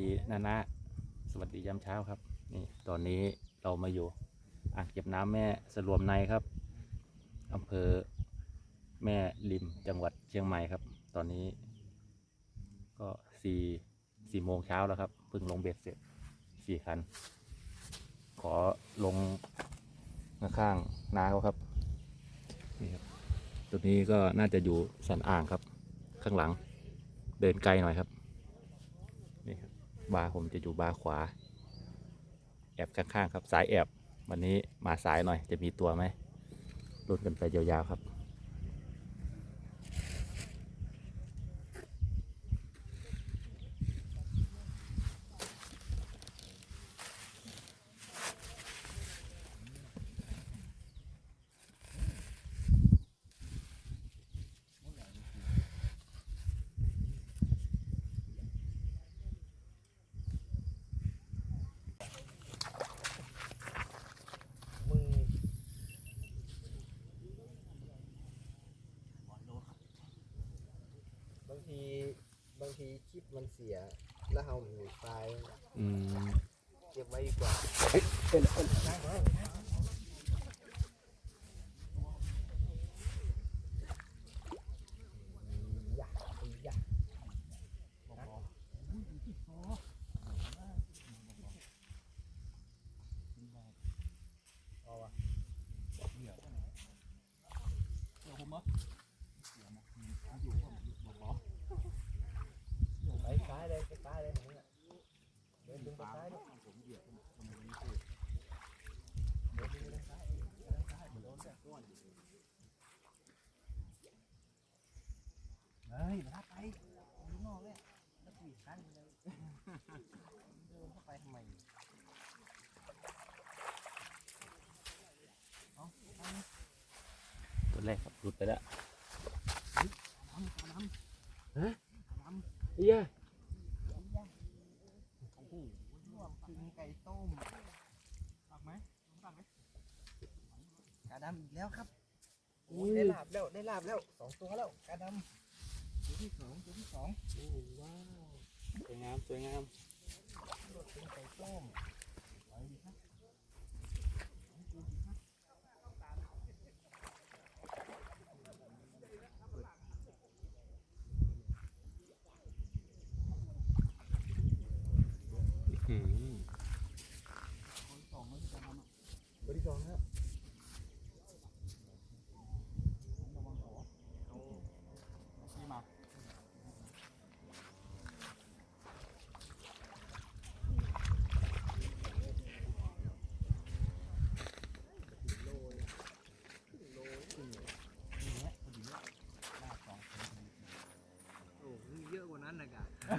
ดีนานะสวัสดียามเช้าครับ นี่ตอนนี้เรามาอยู่อ่างเก็บน้ำแม่สรวมในครับอำเภอแม่ริมจังหวัดเชียงใหม่ครับ ตอนนี้ก็สี่สี่โมงเช้าแล้วครับเพิ่งลงเบ็ดเสร็จสี่คัน ขอลงข้างนาเขาครับนี่ครับตัวนี้ก็น่าจะอยู่สันอ่างครับ ข้างหลังเดินไกลหน่อยครับ บาร์ผมจะอยู่บาร์ขวา แอบข้างๆครับสายแอบ วันนี้มาสายหน่อยจะมีตัวไหมลุ้นกันไปยาวๆครับ ทีบางทีคลิปมันเสีย แล้วเรามีไฟล์อืม เก็บไว้ดีกว่า เป็นเป็น นั่งไว้อยากอยากเอาวะไปซ้ายเลยไปซ้ายเลยมึงอะเดินดึงไปซ้ายด้วย เฮ้ยมาไปอยู่นอกเลยแล้วกูอีกครั้งเลยเดินเข้าไปทำไมเอาตัวแรกครับหลุดไปแล้วดำดำฮะดำเฮียโอ้โหรวมกินไก่ต้มตักไหมตักไหมกาดำอีกแล้วครับโอ้ยได้ลาบแล้วได้ลาบแล้วสองตัวแล้วกาดำตัวที่สองตัวที่สองโอ้ว้าวสวยงามสวยงาม ล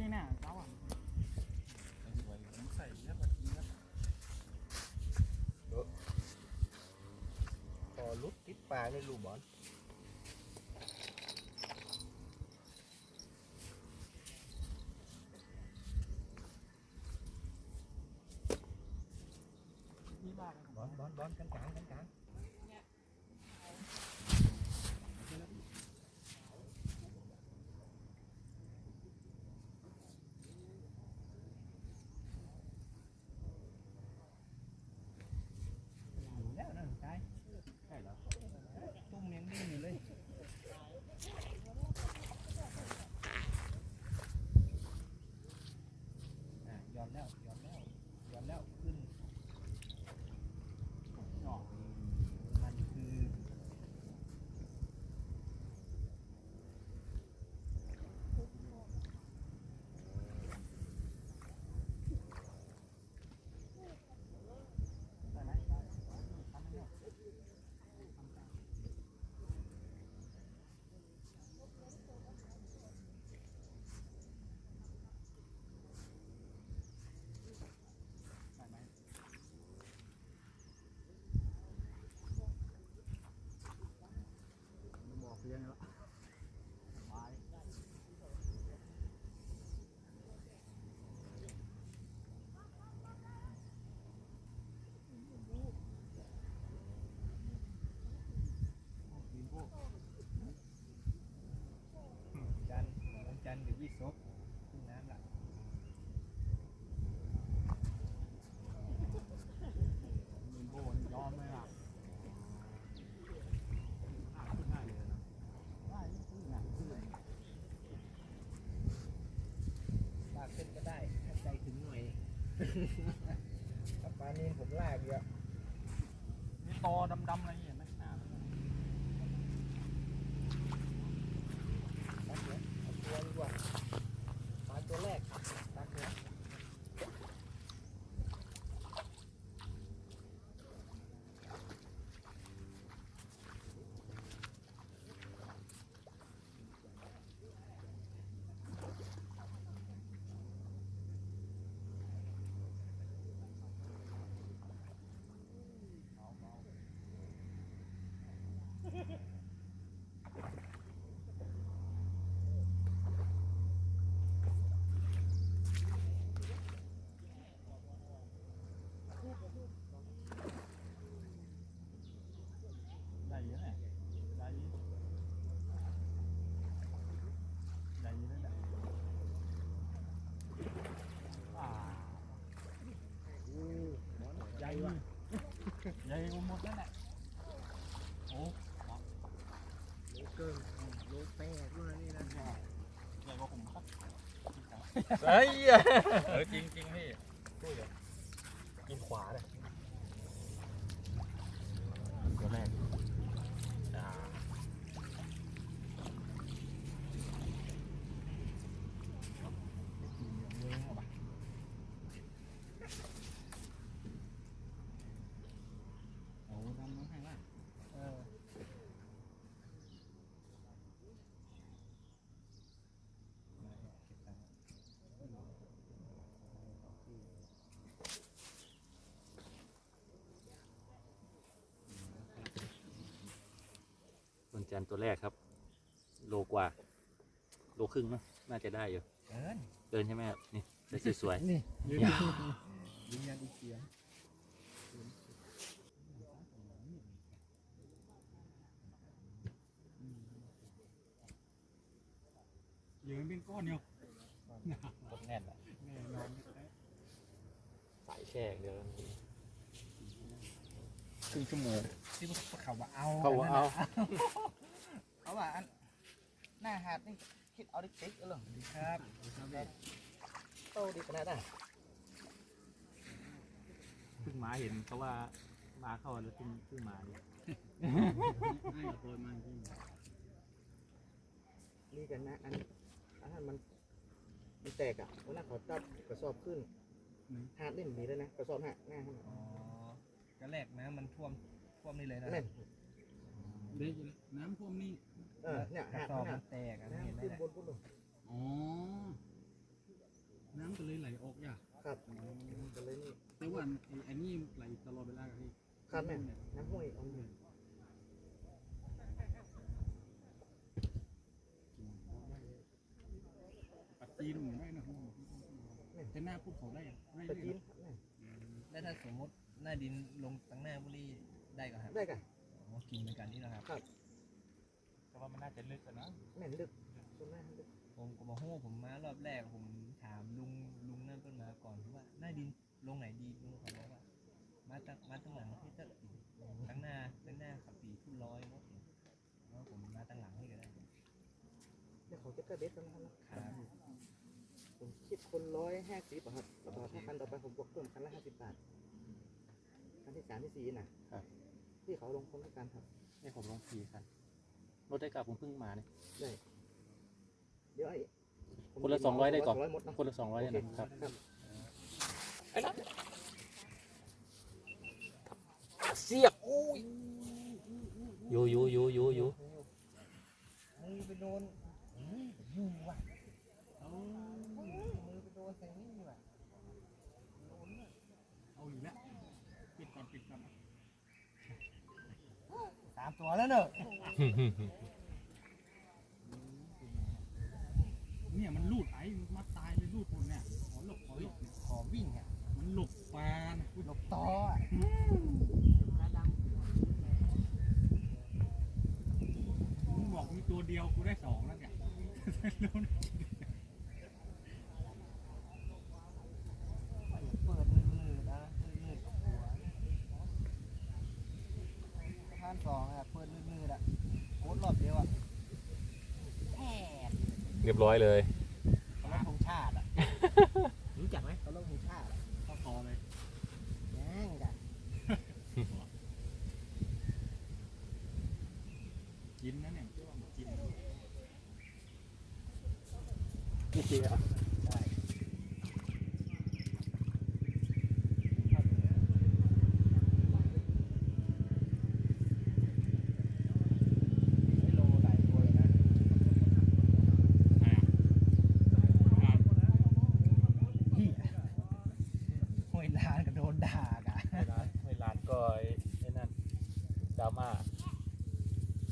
ไรดีน่ะเจ้าอะสวยผมใส่เยอะกว่าทีนะพอลุกติดปลาในรูบอลบอลบอลบอลกันกลางกันกลาง ใหญ่กว่าหมดนั่นแหละโอ้โลเกิ้งโลแปดด้วยนะนี่นะใหญ่กว่าผมครับเฮ้ยเออจริงจริงพี่กินขวาเลยตัวแรกอ่า โอ้ทำน้ำให้ละ เออ วันจันทร์ตัวแรกครับ โลกว่า โลครึ่งเนอะน่าจะได้อยู่เกินเดินใช่ไหมครับนี่ได้สวยนี่ยืนๆอย่ายืนยันอีกเสียงยืนเป็นก้อนเดียวหมดแน่นอะแน่นอนสายแช่เดี๋ยวครึ่งชั่วโมงที่เขาว่าเอาเขาว่าเอา เขาว่าอันหน้าหาดนี่คิดเอาดิติ๊กเออหรอดีครับโตดีขนาดน่ะเพิ่งมาเห็นเขาว่ามาเข้าแล้วเพิ่งเพิ่งมาดิให้โคนมาที่นี่กันนะอันอันนั้นมันมันแตกอะวันนั้นเขาตัดกระสอบขึ้นหาดนี่นมีแล้วนะกระสอบหาดหน้าอ๋อก็แรกน้ำมันท่วมท่วมนี่เลยนะ แม่นเด็กน้ำท่วมนี่เออเนี่ยกระหาดสอบหามัดนแตกอะเห็นน้ำได้ขึ้นแหละบนพุ่นลงอ๋อ น้ำก็เลยไหลออกอย่าครับก็เลยนี่แต่ว่าไอ้อันนี้ไหลตลอดเวลาครับพี่ครับแม่นน้ำห้วยเอาอยู่ปัดจีนได้นะแต่หน้าปุ๊บเขาได้ได้ตะได้จีนครับแม่นแล้วถ้าสมมติหน้าดินลงตั้งหน้าบุรีได้ก็ครับได้กัน อ๋อกินเหมือนกันนี่นะครับ แต่ว่ามันน่าจะลึกกว่านะแม่นลึกส่วนหน้าลึกผมก็มาโห้ผมมารอบแรกผมถามลุงลุงนั่นเพิ่นมาก่อนว่าหน้าดินลงไหนดีลุงเขาบอกว่า มาตั้งมาตั้งหลังที่จะตั้งหน้าตั้งหน้าขับปีทุ่นร้อยเนาะแล้วผมมาตั้งหลังให้ก็ได้เดี๋ยวเขาจะกระเด็ดกันนะครับครับ ผมคิดคนร้อยห้าสิบอะครับแล้วก็ถ้าคันต่อไปผมบวกเพิ่มคันละห้าสิบบาทคันที่สามที่สี่น่ะ ที่เขาลงคนละกันครับให้ผมลองขี่คันรถได้กลับผมเพิ่งมาเนี่ยเดี๋ยวไอ้ผมคนละ200ได้ก่อนสงร้อยหมดเนาะคนละสองร้อยเนี่ยนะครับเสียบโอ้ยอยู่อยู่อยู่อยู่อยู่มือไปโดนอืมยุ่งว่ะมือไปโดนใส่นี่ว่ะเอาอยู่แล้วปิดก่อนปิดก่อน สามตัวแล้วเนอะเนี่ยมันลูดไอ้มาตายเลยลูดหมดเนี่ยขอหลบขอหลบขอวิ่งอะมันหลบปลานหลบต่ออะมึงบอกมีตัวเดียวกูได้สองแล้วเนี่ย เปิดมือๆนะมือๆกับหัวท่านสองอะเปิดมือๆอะโคตรรอบเดียวอะแอบเรียบร้อยเลย เขาลงธงชาติอะ รู้จักไหมเขาลงธงชาติอะเขาขอนี่จริงอะ ใช่ภาคเหนือไม่โลหลายตัวเลยนะ เหี้ยห้วยลานก็โดนด่ากะ ไม่ร้านไม่ร้านก็ไอ้ไอ้นั่น ดราม่า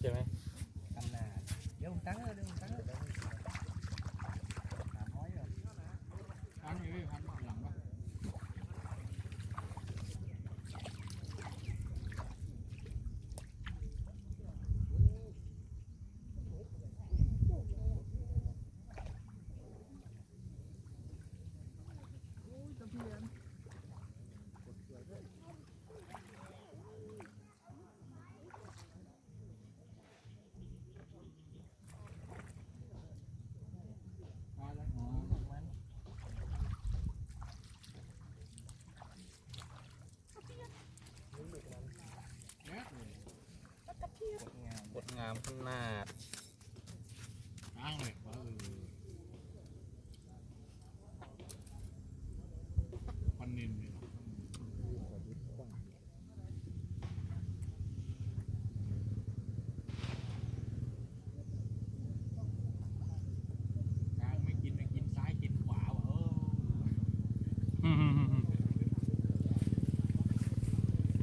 ใช่ไหมกำนานเดี๋ยวผมตั้งเลยเดี๋ยวผมตั้งเออสามร้อยเหรอ พันเลยพันหลังป่ะ อืมมันกดงามข้างหน้าอ้างเลยว่าเออพันนินเลยเนาะกลางไม่กินไม่กินซ้ายกินขวาว่ะเออ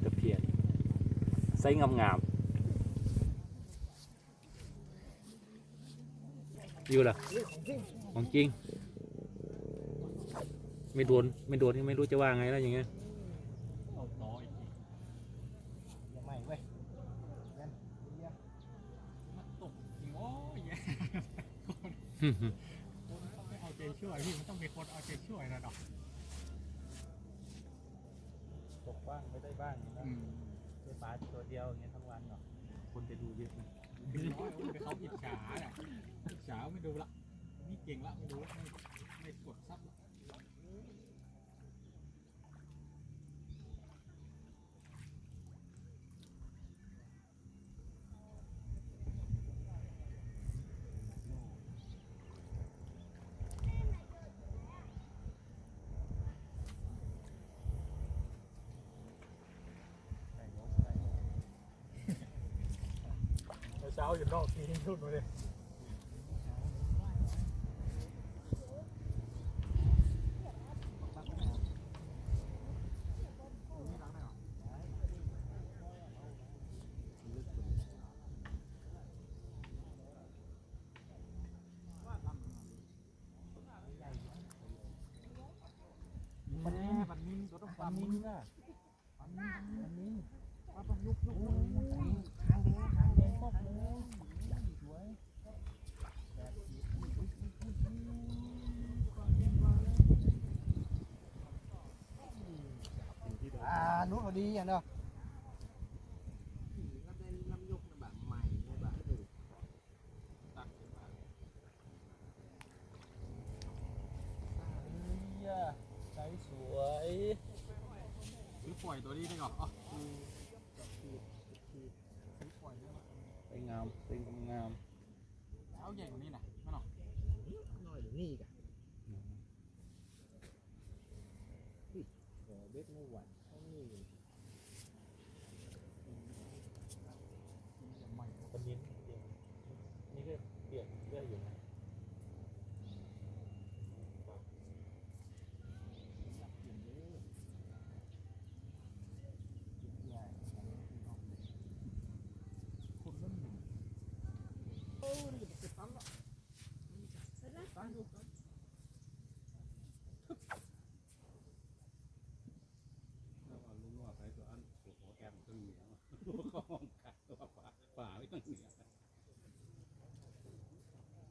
ตะเพียนไซส์งาม อยู่เหรอของจริง ไม่โดนไม่โดนนี่ไม่รู้จะว่าไงแล้วอย่างเงี้ยเอาต่ออีกทีอย่าใหม่เว้ยเยี่ยมเยี่ยมมันตกจริงโอ้ยแย่คนต้องไม่เอาใจช่วยพี่มันต้องมีคนเอาใจช่วยนะดอกตกบ้างไม่ได้บ้างนะอืมได้ปลาตัวเดียวอย่างเงี้ยทั้งวันเนาะคนจะดูเยอะนะคือน้อยโอ้ยเขาอิจฉาแหละอิจฉาไม่ดูละนี่เก่งละไม่ดูละไม่ไม่กดซับละเช้าอยู่นอกทีนู่นเลย มันนี่มันนี่ตัวต้อง ปั ปั๊ น ม นิ นี่ นน่ะ ปั๊มนี่ ปันนิน ปั๊มต้องลุกลุก โอ้ ลุก ยทางแดงทางแดงตกเลยสวยแบบนี้ อ่านู้นพอ ดีอย่างเนาะ ก็เป็นน้ำยกแบบใหม่เลยแบบ เฮียไซส์สวย ซื้อปล่อยตัวนี้ได้ก่อนอ๋อซื้อปล่อยได้ไหม ไซส์งามไซส์งาม เช้าใหญ่กว่านี้นะไม่หรอก น้อยอยู่นี่กันขอเบ็ดไม่หวั่นเท่านี้ ใหม่ ปนินจริงนี่ก็เปลี่ยนเยอะอยู่นะ คนละหนึ่ง ลุงว่าใครตัวอันตัวขอแอมตัวเหนียวตัวก็ห้องกัดตัวป่าป่าไม่ต้องเหนียว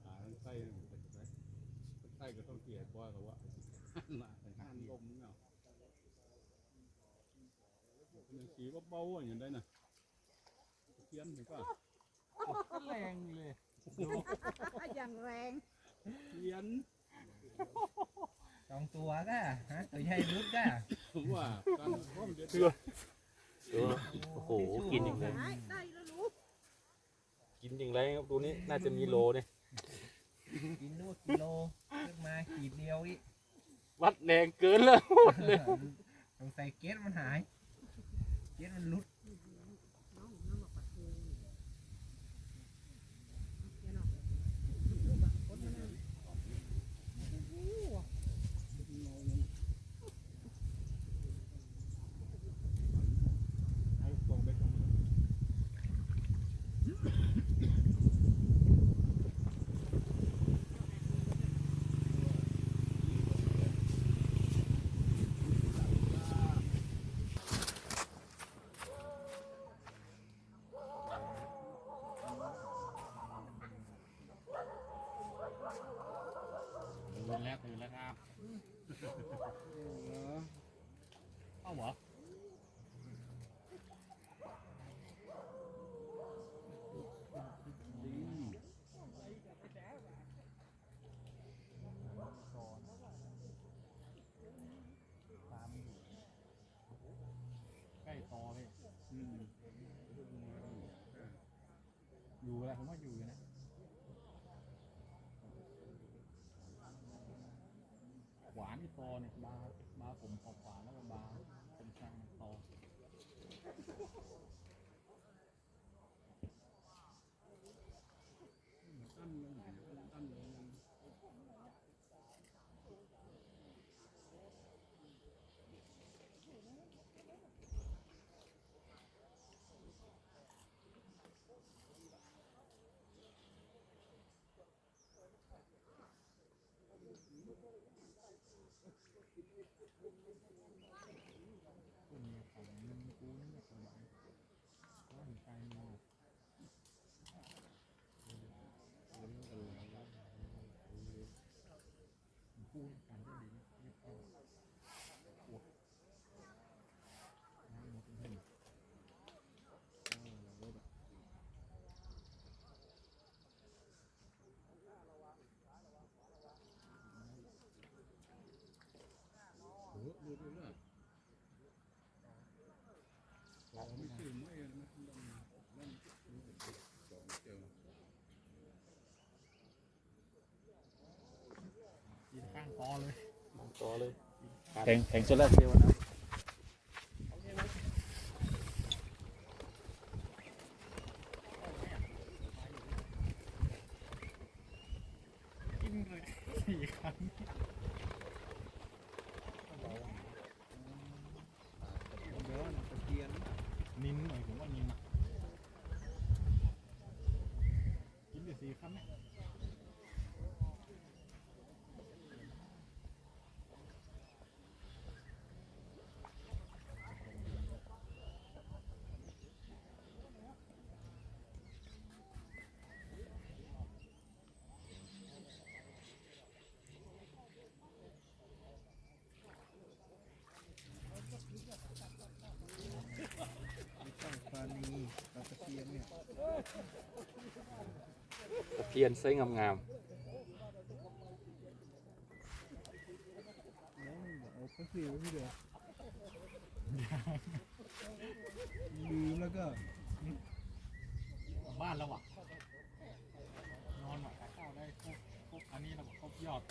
ป่าทั้งไส้ทั้งเป็นไส้ไส้ก็ต้องเกลียดว่าเขาว่าหนาหันลมเนาะยังสีว่าเบาอย่างได้นะเทียนเห็นป่ะแรงเลยอย่างแรงเทียนสองตัวก็ฮะตัวใหญ่รุดก็ผมว่าการเพราะมันจะตัวโอ้โหกินอย่างไรได้ได้แล้วรู้กินอย่างไรครับตัวนี้น่าจะมีโลเนี่ยกินด้วยกิโล เรียบขีดเดียวอีกวัดแรงเกินเลยวัดเลย สงสัยเกสมันหาย เกสมันหลุด เอาตรงไปตรงนู้น ตื่นแล้วตื่นแล้วครับเอ้าเหรอ ใกล้ตอเลย อยู่แล้วผมว่าอยู่อยู่นะขวานที่ตอเนี่ยบาบาผมขอบขวานแล้วก็บาผมช่างตอ ตั้นลงไหนตั้นลง คนมีของเงินกูนี่สบายร่างกายมีพูดกันได้ดีเรียบร้อยปวดน้ำหมดเลยเออเราก็แบบ โอ้โหดูดูเลยพอไม่ตื่ไม่มันต้องนั่นสองเจอกินข้างตอเลยต่อเลยแข่งแข่งโซลาร์เซลล์นะกินเลยสี่ครั้ง เดี๋ยวตะเกียน นินหน่อยผมว่านินนะกิน ไปสี่ครั้งเนี่ยช่างฟานีปลาตะเกียนเนี่ย เพียนสวยงามแล้วเอาไปสิไว้ที่เดียวลืมแล้วก็บ้านแล้วว่ะนอนหน่อยข้าวได้ครบอันนี้เราบอกครบยอด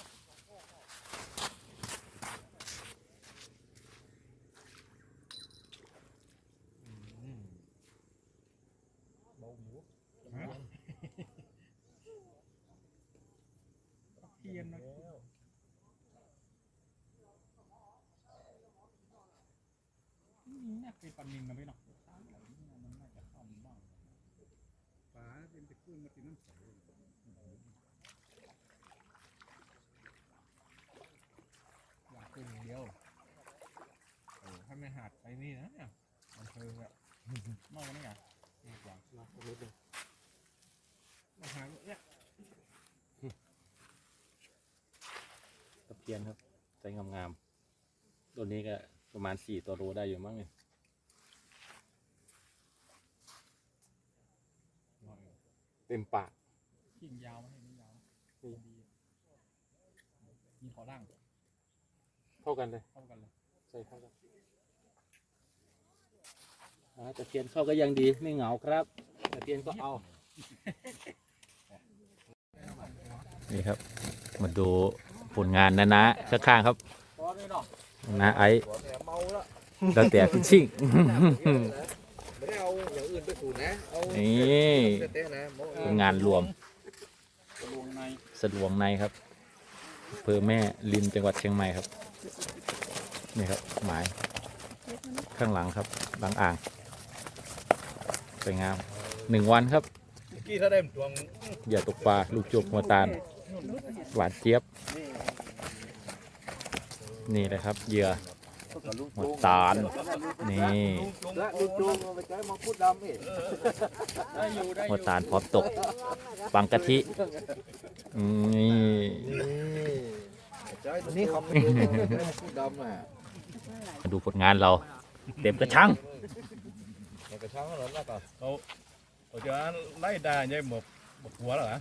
เบาหมู ฮะเทียนนะ นี่น่าเป็นปันนินนะพี่เนาะตามแถวนี้มันน่าจะเข้ามาบ้างป๋าเป็นตะกุ้งมาตีน้ำใสอยากขึ้นอย่างเดียวโอ้ถ้าไม่หัดไปนี่นะเนี่ยมันเทิงอะนอกจากนี้อะดีกว่าๆนะนิดนึงมาหาเนี่ยตะเพียนครับไซส์งามๆตัวนี้ก็ประมาณสี่ตัวโลได้อยู่มั้งเนี่ย เต็มปากกิ่งยาวไหมไม่ยาวนี่ดีมีขอล่างเท่ากันเลย เท่ากันเลยใส่เท่ากันอ่าตะเพียนเข้าก็ยังดีไม่เหงาครับตะเพียนก็เอา นี่ครับ มาดูผลงานนะนะข้างๆครับพอด้วยเนาะนะไอ้หัวแผลเมาแล้วตั้งแต่พิชชิ่ง ไม่ได้เอาอย่างอื่นไปสูนนะเอานี่ เต้ๆนะโม้ผลงานรวมกระลวงในสะดวงในครับอำเภอแม่ริมจังหวัดเชียงใหม่ครับ นี่ครับหมายข้างหลังครับ หลังอ่างสวยงามหนึ่งวันครับกี้ถ้าได้ตวงอย่าตกปลาลูกจุกหัวตาล หวานเจี๊ยบ นี่เลยครับ เหยื่อ หัวตาลนี่และลูกจูงเอาไปใช้มังคุดตาลพร้อมตกปังกะทินี่ใช้ตัวนี้เขาดำอะมาดูผลงานเรา เต็มกระชังกระชังแล้วแล้วก็เขาเขาจะไล่ด่าใหญ่หมกหมกหัวเหรอ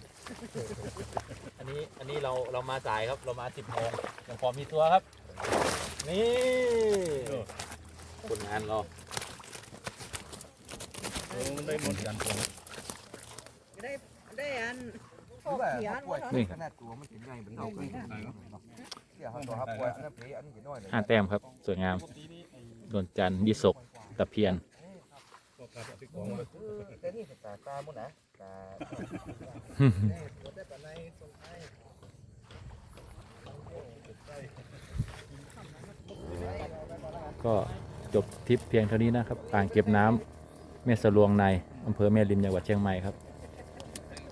อันนี้อันนี้เราเรามาสายครับเรามาสิบโมงยังพอมีตัวครับ นี่ผลงานเราได้หมดกันตัวได้ได้อันคือแบบเขียนป่วยนี่ขนาดตัวมันถึงใหญ่เหมือนเราเลยเดี๋ยวเขาตัวครับป่วยอันนั้นผีอันนี้จะน้อยเลยห้าแต้มครับสวยงามดวนจันทร์ยิศกตะเพียนแต่นี่ตาตามุนนะตาได้ปลาในตรงไทย ก็จบทริปเพียงเท่านี้นะครับอ่างเก็บน้ำแม่สลวงในอำเภอแม่ริมจังหวัดเชียงใหม่ครับ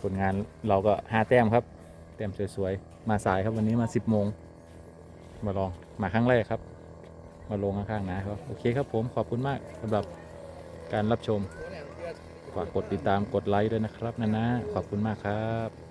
ผลงานเราก็หาแต้มครับ แต้มสวยๆ มาสายครับวันนี้มา 10โมง มาลองมาครั้งแรกครับ มาลงข้างๆนะครับ โอเคครับผมขอบคุณมากสำหรับการรับชม ฝากกดติดตามกดไลค์ด้วยนะครับนะนะขอบคุณมากครับ